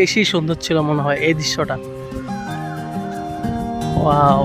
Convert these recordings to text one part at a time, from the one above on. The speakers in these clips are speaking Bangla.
বেশি সুন্দর ছিল মনে হয় এই দৃশ্যটা। ওয়াও।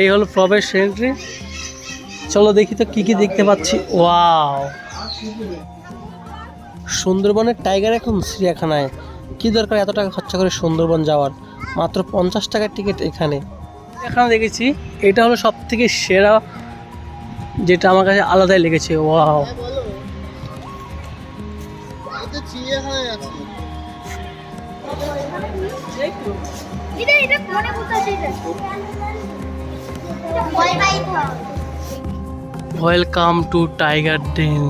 এই হলো প্রবেশ এন্ট্রি চলো দেখি তো কি কি দেখতে পাচ্ছি। ওয়াও। সুন্দরবনের টাইগার এখন চিড়িয়াখানায়। কি দরকার এত টাকা খরচা করে সুন্দরবন যাওয়ার? মাত্র পঞ্চাশ টাকার টিকিট এখানে। এখানে দেখেছি, এটা হলো সব থেকে সেরা যেটা আমার কাছে আলাদাই লেগেছে wow. Welcome to tiger den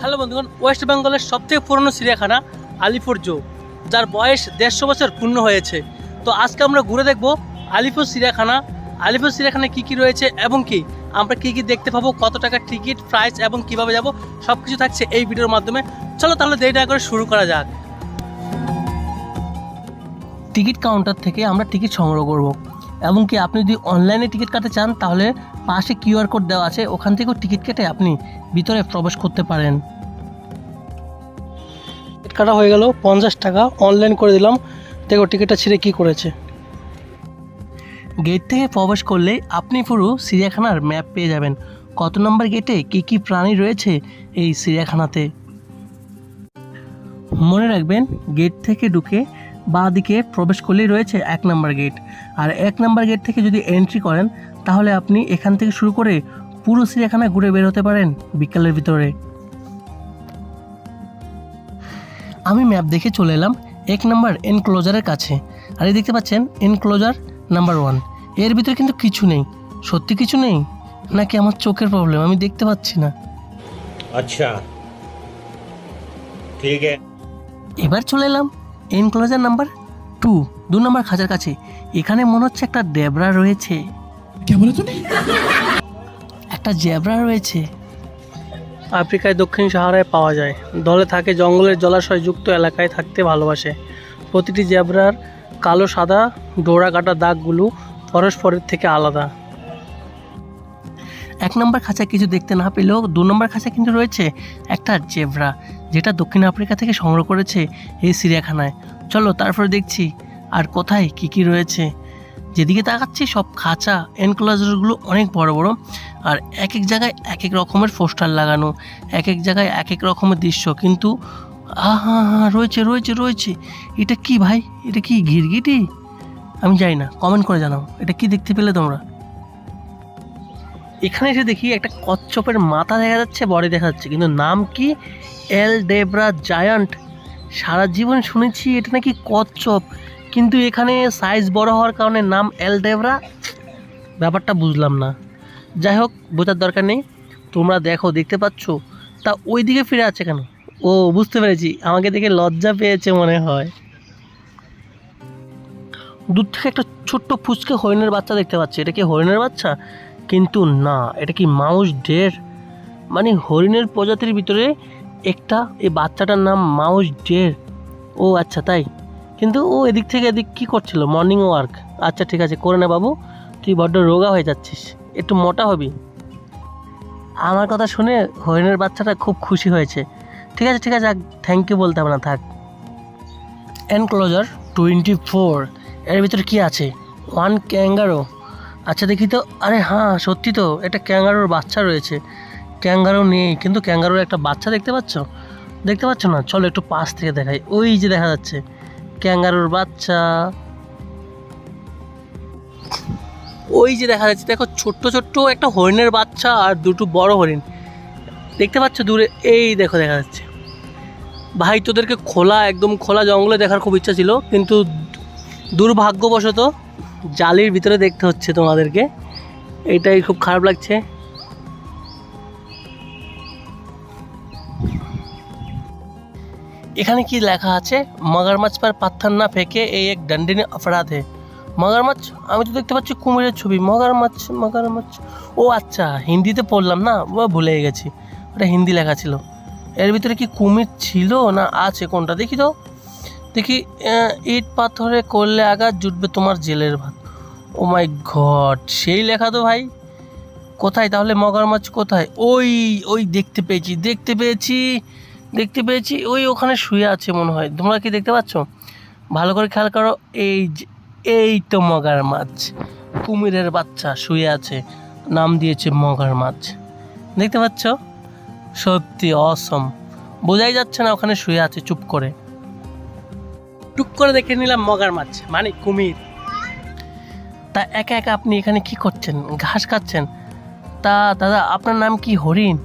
hello বন্ধুগণ ওয়েস্ট বেঙ্গলের সবথেকে পুরনো চিড়িয়াখানা আলিপুর জু। যার বয়স দেড়শো বছর পূর্ণ হয়েছে। তো আজকে আমরা ঘুরে দেখব আলিপুর চিড়িয়াখানা আলিপুর চিড়িয়াখানায় কী কী রয়েছে এবং কি? আমরা কী কী দেখতে পাবো, কত টাকা টিকিট প্রাইস এবং কীভাবে যাব সব কিছু থাকছে এই ভিডিওর মাধ্যমে। চলো তাহলে দেরি না করে শুরু করা যাক। টিকিট কাউন্টার থেকে আমরা টিকিট সংগ্রহ করব। এবং কি আপনি যদি অনলাইনে টিকিট কাটতে চান, তাহলে পাশে কিউআর কোড দেওয়া আছে। ওখান থেকেও টিকিট কেটে আপনি ভিতরে প্রবেশ করতে পারেন। টিকিট কাটা হয়ে গেল, পঞ্চাশ টাকা। অনলাইন করে দিলাম। দেখো টিকিটটা ছিঁড়ে কী করেছে। গেট থেকে প্রবেশ করলে আপনি পুরো চিড়িয়াখানার ম্যাপ পেয়ে যাবেন। কত নম্বর গেটে কী কী প্রাণী রয়েছে এই চিড়িয়াখানাতে? মনে রাখবেন গেট থেকে ঢুকে বাঁ দিকে প্রবেশ করলেই রয়েছে এক নম্বর গেট আর এক নম্বর গেট থেকে যদি এন্ট্রি করেন, তাহলে আপনি এখান থেকে শুরু করে পুরো চিড়িয়াখানা ঘুরে বের হতে পারেন বিকালের ভিতরে। আমি ম্যাপ দেখে চলে এলাম এক নাম্বার এনক্লোজারের কাছে। আর এই দেখতে পাচ্ছেন এনক্লোজার নাম্বার ওয়ানের ভিতরে কিন্তু কিছু নেই। সত্যি কিছু নেই? নাকি আমার চোখের প্রবলেম আমি দেখতে পাচ্ছি না। আচ্ছা। ঠিক এবার চলে এলাম এনক্লোজার নাম্বার টু দু নম্বর খাঁচার কাছে। এখানে মনে হচ্ছে একটা দেবরা রয়েছে। একটা জেবরা রয়েছে। আফ্রিকায় দক্ষিণ সাহারায় পাওয়া যায়। দলে থাকে জঙ্গলের জলাশয়যুক্ত এলাকায় থাকতে ভালোবাসে। প্রতিটি জেব্রার কালো, সাদা ডোরা কাটা দাগগুলো পরস্পরের থেকে আলাদা। এক নম্বর খাঁচা কিছু দেখতে না পেলেও দু নম্বর খাঁচা কিন্তু রয়েছে একটা জেব্রা, যেটা দক্ষিণ আফ্রিকা থেকে সংগ্রহ করেছে এই চিড়িয়াখানায় চলো তারপরে দেখছি আর কোথায় কি কি রয়েছে। যেদিকে তাকাচ্ছি সব খাঁচা এনক্লোজারগুলো অনেক বড় বড়, আর এক এক জায়গায় এক এক রকমের পোস্টার লাগানো এক এক জায়গায় এক এক রকমের দৃশ্য, কিন্তু আহা হা রয়েছে রয়েছে রয়েছে। এটা কি ভাই? এটা কি ঘিরগিটি আমি জানি না কমেন্ট করে জানাও, এটা কি দেখতে পেলে তোমরা? এখানে এসে দেখি একটা কচ্ছপের মাথা দেখা যাচ্ছে বডি দেখা যাচ্ছে, কিন্তু নাম কি? এল ডেব্রা জায়ান্ট। সারা জীবন শুনেছি এটা নাকি কচ্ছপ। কিন্তু এখানে সাইজ বড় হওয়ার কারণে নাম এল ডেব্রা ব্যাপারটা বুঝলাম না। যাই হোক, বোঝার দরকার নেই। তোমরা দেখো, দেখতে পাচ্ছ? তা ওই দিকে ফিরে আছে কেন? ও, বুঝতে পেরেছি। আমাকে দেখে লজ্জা পেয়েছে মনে হয়। দূর থেকে একটা ছোট্ট ফুচকে হরিণের বাচ্চা দেখতে পাচ্ছি। এটা কি হরিণের বাচ্চা? কিন্তু না, এটা কি মাউস ডের? মানে হরিণের প্রজাতির ভিতরে একটা, এই বাচ্চাটার নাম মাউস ডের। ও আচ্ছা তাই। কিন্তু ও এদিক থেকে এদিক কী করছিল? মর্নিং ওয়ার্ক আচ্ছা ঠিক আছে, করে না বাবু। তুই বড্ড রোগা হয়ে যাচ্ছিস। একটু মোটা হবি। আমার কথা শুনে হরিণের বাচ্চাটা খুব খুশি হয়েছে। ঠিক আছে ঠিক আছে থ্যাংক ইউ বলতে হবে না, থাক। এনক্লোজার টোয়েন্টি ফোর এর ভিতরে কী আছে? ওয়ান ক্যাঙ্গারো আচ্ছা দেখি তো। আরে হ্যাঁ সত্যি তো একটা ক্যাঙ্গারোর বাচ্চা রয়েছে। ক্যাঙ্গারো নেই, কিন্তু ক্যাঙ্গারোর একটা বাচ্চা দেখতে পাচ্ছ? দেখতে পাচ্ছ না? চলো একটু পাশ থেকে দেখাই। ওই যে দেখা যাচ্ছে। ক্যাঙ্গারোর বাচ্চা। ওই যে দেখা যাচ্ছে, দেখো ছোট্ট ছোট্ট একটা হরিণের বাচ্চা আর দুটো বড় হরিণ। দেখতে পাচ্ছ দূরে? এই দেখো দেখা যাচ্ছে। ভাই, তোদেরকে খোলা, একদম খোলা জঙ্গলে দেখার খুব ইচ্ছা ছিল, কিন্তু দুর্ভাগ্যবশত জালির ভিতরে দেখতে হচ্ছে তোমাদেরকে। এটাই খুব খারাপ লাগছে। এখানে কি লেখা আছে? মগরমাছ পর পাথর না ফেঁকে এই এক দণ্ডনীয় অপরাধে মগরমাছ আমি তো দেখতে পাচ্ছি কুমিরের ছবি। মগরমাছ মগরমাছ ও আচ্ছা হিন্দিতে পড়লাম না? ও ভুলে গেছি। ওটা হিন্দি লেখা ছিল। এর ভিতরে কি কুমির ছিল না আছে? কোনটা? দেখি তো। দেখি ইট পাথরে করলে আঘাত জুটবে তোমার জেলের ভাত। ও মাই ঘট সেই লেখা তো ভাই। কোথায়? তাহলে মগরমাছ কোথায়? ওই ওই দেখতে পেয়েছি দেখতে পেয়েছি। দেখতে পেয়েছি। ওই ওখানে শুয়ে আছে মনে হয়। তোমরা কি দেখতে পাচ্ছ? ভালো করে খেয়াল করো, এই এই তো মগার মাছ। কুমিরের বাচ্চা শুয়ে আছে। নাম দিয়েছে মগার মাছ। দেখতে পাচ্ছ? সত্যি অসম বোঝাই যাচ্ছে না ওখানে শুয়ে আছে, চুপ করে। টুক করে দেখে নিলাম মগার মাছ মানে কুমির। তা একা একা আপনি এখানে কি করছেন? ঘাস খাচ্ছেন? তা, দাদা, আপনার নাম কি হরিণ?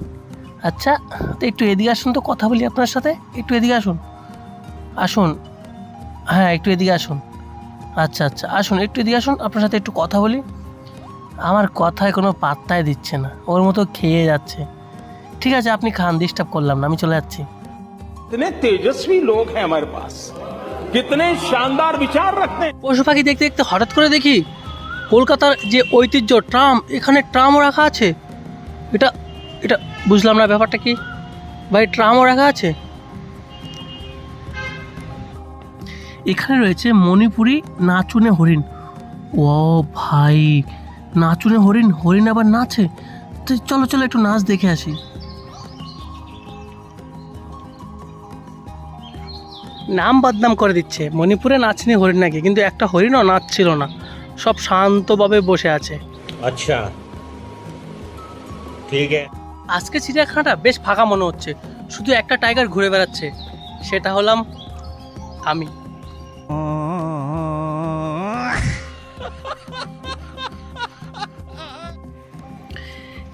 আচ্ছা তো একটু এদিকে আসুন তো কথা বলি আপনার সাথে। একটু এদিকে আসুন। আসুন। হ্যাঁ একটু এদিকে আসুন। আচ্ছা আচ্ছা আসুন একটু এদিকে আসুন আপনার সাথে একটু কথা বলি। আমার কথায় কোনো পাত্তাই দিচ্ছে না ওর মতো খেয়ে যাচ্ছে। ঠিক আছে আপনি খান ডিস্টার্ব করলাম না আমি চলে যাচ্ছি। তেজস্বী লোক হ্যাঁ আমার পাশ কিতনে শানদার বিচার রাখতে পশু পাখি দেখতে দেখতে হঠাৎ করে দেখি কলকাতার যে ঐতিহ্য ট্রাম এখানে ট্রামও রাখা আছে। এটা বুঝলাম না ব্যাপারটা কি? ভাই, ট্রামও রাখা আছে? এখানে রয়েছে মণিপুরি নাচুনে হরিণ। ও ভাই, নাচুনে হরিণ হরিণ আবার নাচে? তো চলো চলো, একটু নাচ দেখে আসি। নাম বদনাম করে দিচ্ছে। মণিপুরে নাচনি হরিণ নাকি? কিন্তু একটা হরিণও নাচছিল না। সব শান্তভাবে বসে আছে। আচ্ছা। ঠিক আছে। আজকে চিড়িয়াখানাটা বেশ ফাঁকা মনে হচ্ছে। শুধু একটা টাইগার ঘুরে বেড়াচ্ছে। সেটা হলাম আমি।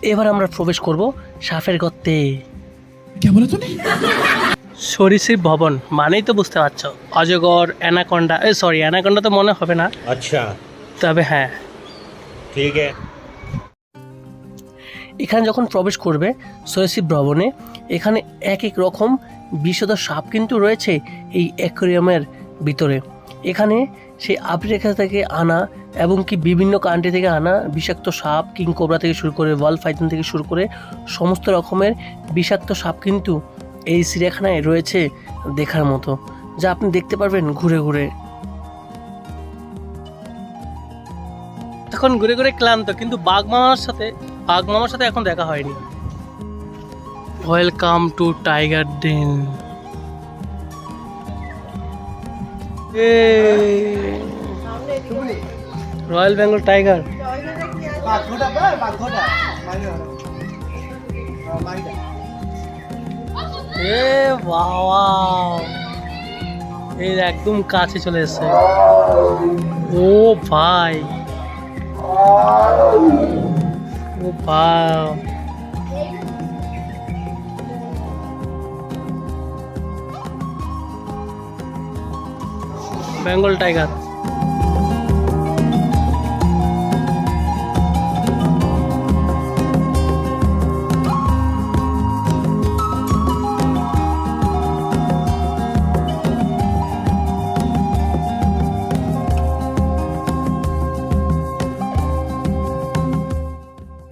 এবার আমরা প্রবেশ করব সাফের গর্তে। সরিষির ভবন মানেই তো বুঝতে পারছ। অজগর অ্যানাকন্ডা সরি অ্যানাকন্ডা তো মনে হবে না। আচ্ছা। তবে হ্যাঁ। ঠিক আছে। এখানে যখন প্রবেশ করবে সরীসৃপ ভবনে, এখানে এক এক রকম বিশদ সাপ কিন্তু রয়েছে এই অ্যাকোরিয়ামের ভিতরে। এখানে সেই আফ্রিকা থেকে আনা এবং কি বিভিন্ন কান্ট্রি থেকে আনা বিষাক্ত সাপ, কিং কোবরা থেকে শুরু করে ওয়াল ফাইথন থেকে শুরু করে সমস্ত রকমের বিষাক্ত সাপ কিন্তু এই চিড়িয়াখানায় রয়েছে দেখার মতো, যা আপনি দেখতে পারবেন ঘুরে ঘুরে। এখন ঘুরে ঘুরে ক্লান্ত, কিন্তু বাঘ মামার সাথে বাঘ মামার সাথে এখন দেখা হয়নি। Welcome to tiger den royal Bengal tiger এ বাবা। এই একদম কাছে চলে এসছে। ও ভাই। ও ভাই বেঙ্গল টাইগার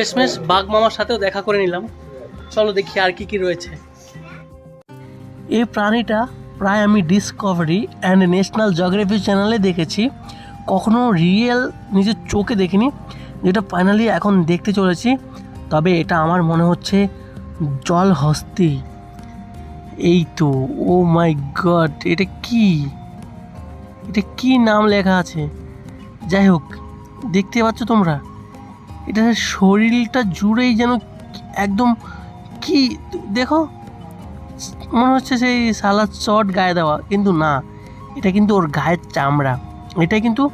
শেষমেশ বাঘ মামার সাথেও দেখা করে নিলাম। চলো দেখি আর কি কি রয়েছে। এই প্রাণীটা প্রায় আমি ডিসকভারি অ্যান্ড ন্যাশনাল জিওগ্রাফি চ্যানেলে দেখেছি। কখনো রিয়েল নিজের চোখে দেখিনি। যেটা ফাইনালি এখন দেখতে চলেছি। তবে এটা আমার মনে হচ্ছে জল হস্তি। এই তো ও মাই গড এটা কি? এটা কি নাম লেখা আছে? যাই হোক, দেখতে পাচ্ছ তোমরা? এটা শরীরটা জুড়েই যেন একদম কি, দেখো, মনে হচ্ছে সেই সালাদ চট গায়ে দেওয়া, কিন্তু না, এটা কিন্তু ওর গায়ের চামড়া। এটা কিন্তু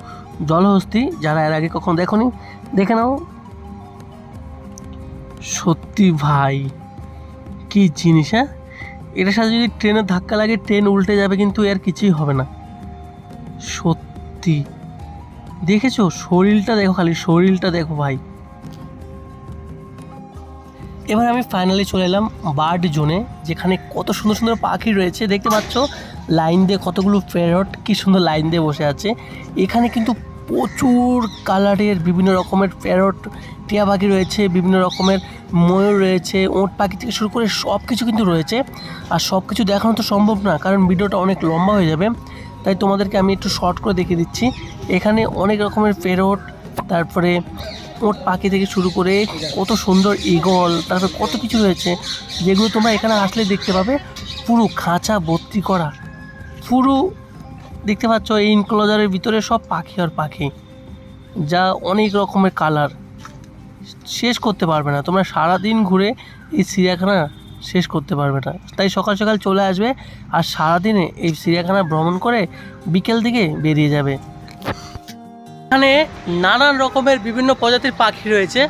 জলহস্তি, যারা এর আগে কখনো দেখনি, দেখে নাও। সত্যি ভাই, কি জিনিস হ্যাঁ? এটার সাথে যদি ট্রেনের ধাক্কা লাগে, ট্রেন উল্টে যাবে, কিন্তু এর কিছুই হবে না। সত্যি। দেখেছ? শরীরটা দেখো, খালি শরীরটা দেখো ভাই। এবার আমি ফাইনালি চলে এলাম বার্ড জোনে যেখানে কত সুন্দর সুন্দর পাখি রয়েছে। দেখতে পাচ্ছ লাইন দিয়ে কতগুলো ফেরট কি সুন্দর লাইন দিয়ে বসে আছে। এখানে কিন্তু প্রচুর কালারের বিভিন্ন রকমের প্যারট টিয়া পাখি রয়েছে, বিভিন্ন রকমের ময়ূর রয়েছে, ওঁট পাখি থেকে শুরু করে সব কিছু কিন্তু রয়েছে। আর সব কিছু দেখানো তো সম্ভব না, কারণ ভিডিওটা অনেক লম্বা হয়ে যাবে। তাই তোমাদেরকে আমি একটু শর্ট করে দেখিয়ে দিচ্ছি। এখানে অনেক রকমের ফেরট তারপরে ওট পাখি থেকে শুরু করে কত সুন্দর ইগল তারপরে কত কিছু রয়েছে যেগুলো তোমরা এখানে আসলে দেখতে পাবে। পুরো খাঁচা ভর্তি করা। পুরো দেখতে পাচ্ছ, এই ইনক্লোজারের ভিতরে সব পাখি আর পাখি, যা অনেক রকমের কালার শেষ করতে পারবে না। তোমরা সারাদিন ঘুরে এই চিড়িয়াখানা শেষ করতে পারবে না। তাই সকাল সকাল চলে আসবে আর সারাদিনে এই চিড়িয়াখানা ভ্রমণ করে বিকেল দিকে বেরিয়ে যাবে। এখানে নানান রকমের বিভিন্ন প্রজাতির পাখি রয়েছে,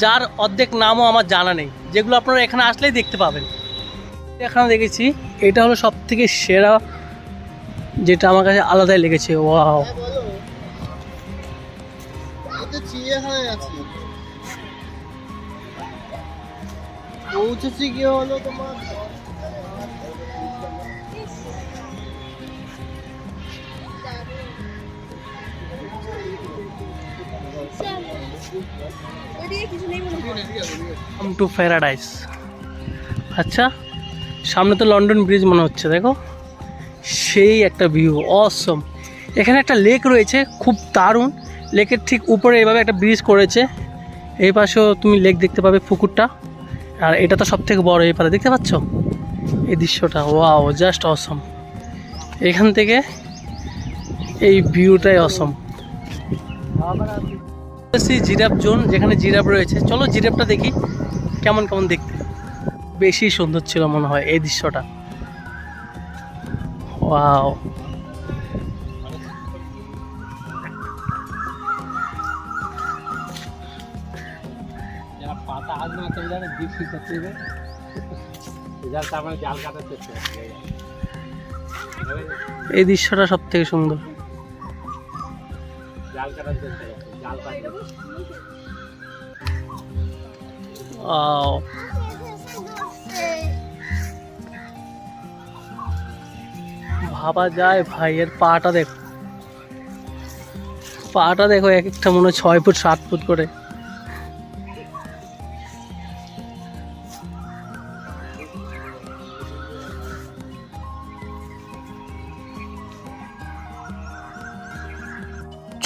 যার অর্ধেক নামও আমার জানা নেই। যেগুলো আপনারা এখানে আসলেই দেখতে পাবেন। এখানে দেখেছি, এটা হলো সব থেকে সেরা, যেটা আমার কাছে আলাদাই লেগেছে। ওয়াও। পৌঁছেছি গিয়ে হলো তোমার? টু প্যারাডাইস আচ্ছা সামনে তো লন্ডন ব্রিজ মনে হচ্ছে দেখো। সেই একটা ভিউ অসম এখানে একটা লেক রয়েছে খুব দারুণ। লেকের ঠিক উপরে এইভাবে একটা ব্রিজ করেছে। এই পাশেও তুমি লেক দেখতে পাবে পুকুরটা। আর এটা তো সব থেকে বড় এই পারে দেখতে পাচ্ছ? এই দৃশ্যটা ওয়াও জাস্ট অসম এখান থেকে এই ভিউটাই অসম জিরাফ জোন যেখানে জিরাফ রয়েছে। চলো জিরাফটা দেখি কেমন কেমন দেখতে। বেশি সুন্দর ছিল মনে হয় এই দৃশ্যটা। ওয়াও। পাতা আজ না চলে যাবে জিপ ঠিক করতে হবে যার তার মানে জাল কাটার চেষ্টা এই দৃশ্যটা সব থেকে সুন্দর। জাল কাটার চেষ্টা ওয়াও ভাবা যায় ভাইয়ের পাটা দেখো। পাটা দেখো, এক একটা মনে হয় ছয় ফুট, সাত ফুট করে।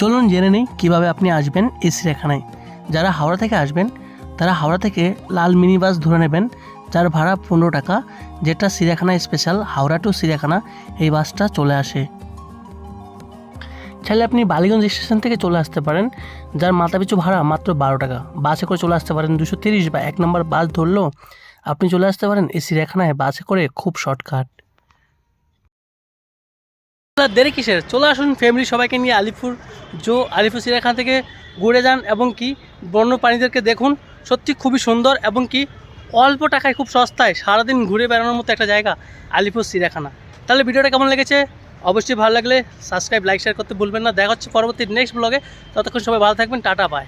চলুন জেনে নিই কীভাবে আপনি আসবেন এই চিড়িয়াখানায় যারা হাওড়া থেকে আসবেন, তারা হাওড়া থেকে লাল মিনি বাস ধরে নেবেন, যার ভাড়া পনেরো টাকা, যেটা চিড়িয়াখানা স্পেশাল হাওড়া টু চিড়িয়াখানা এই বাসটা চলে আসে। চাইলে আপনি বালিগঞ্জ স্টেশন থেকে চলে আসতে পারেন, যার মাথাপিছু ভাড়া মাত্র বারো টাকা। বাসে করে চলে আসতে পারেন দুশো তিরিশ বা এক নম্বর বাস ধরলেও আপনি চলে আসতে পারেন এই চিড়িয়াখানায় বাসে করে খুব শর্টকাট দেরি কিসের? চলে আসুন ফ্যামিলি সবাইকে নিয়ে আলিপুর, জো আলিপুর চিড়িয়াখানা থেকে ঘুরে যান এবং কি বন্য প্রাণীদেরকে দেখুন। সত্যি খুবই সুন্দর এবং কি অল্প টাকায় খুব সস্তায় সারাদিন ঘুরে বেড়ানোর মতো একটা জায়গা আলিপুর চিড়িয়াখানা। তাহলে ভিডিওটা কেমন লেগেছে? অবশ্যই ভালো লাগলে সাবস্ক্রাইব লাইক শেয়ার করতে ভুলবেন না। দেখা হচ্ছে পরবর্তী নেক্সট ব্লগে ততক্ষণ সবাই ভালো থাকবেন, টাটা বাই